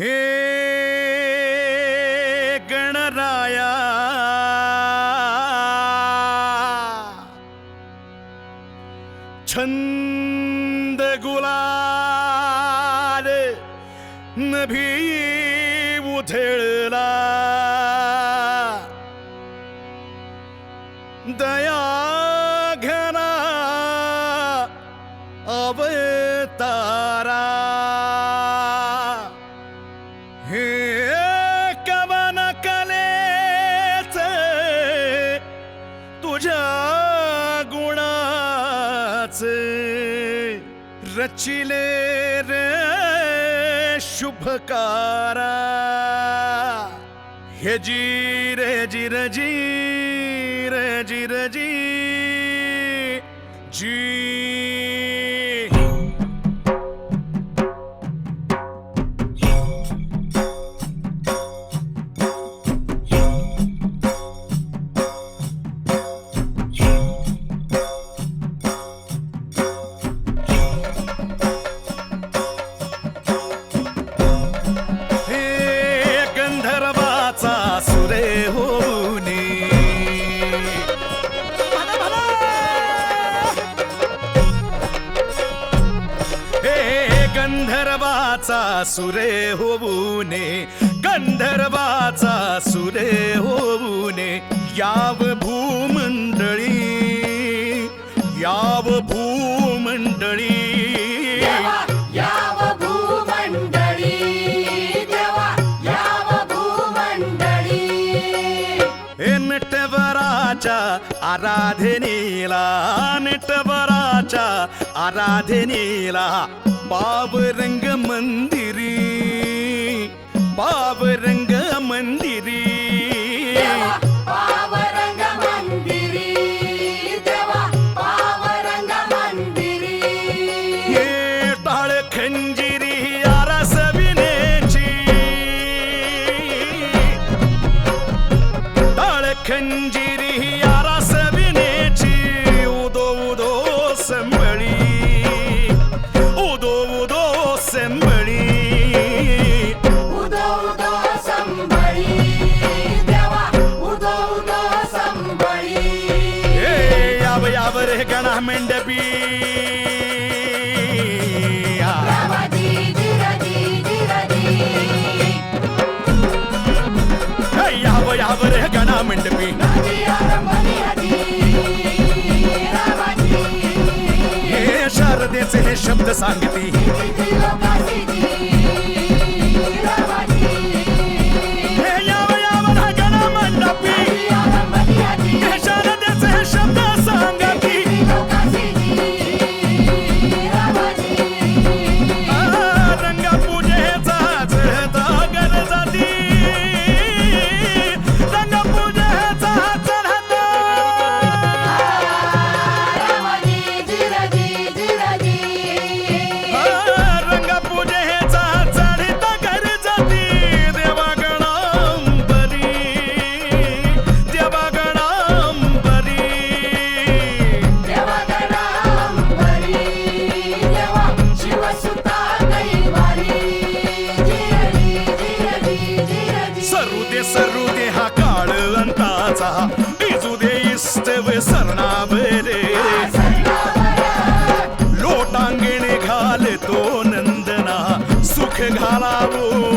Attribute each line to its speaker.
Speaker 1: ಹೇ ಗಣರಾಯ ಚಂದ ಗುಲಾಲ ನಭಿ ಉಥೇಳಲ ದಯಾ तुझ्या गुणाचे रचिले रे शुभकारा. हे जी रे जी रे जी रे जी रे जी. जी गंधर्वाचा सुरे होऊने गंधर्वाचा सुरे होऊने याव भूमंडळी याव भूमंडळी. आराधनेला नटवराच्या ವಂಚಾ ಆರಾಧನೆಲ ಪಾವರಂಗ ಮಂದಿರಿ ಪಾವರಂಗ ಮಂದಿರಿ sem Udo udo sem
Speaker 2: Udo udo sem meli Deva udo udo sem meli
Speaker 1: Hey yav yav reh gana mende bhi हे शब्द सांगती. सरू दे हा काळ अंताचा इजू दे इष्ट विसरणा बरे लोटांगिणे घाल तो नंदना सुख घालावो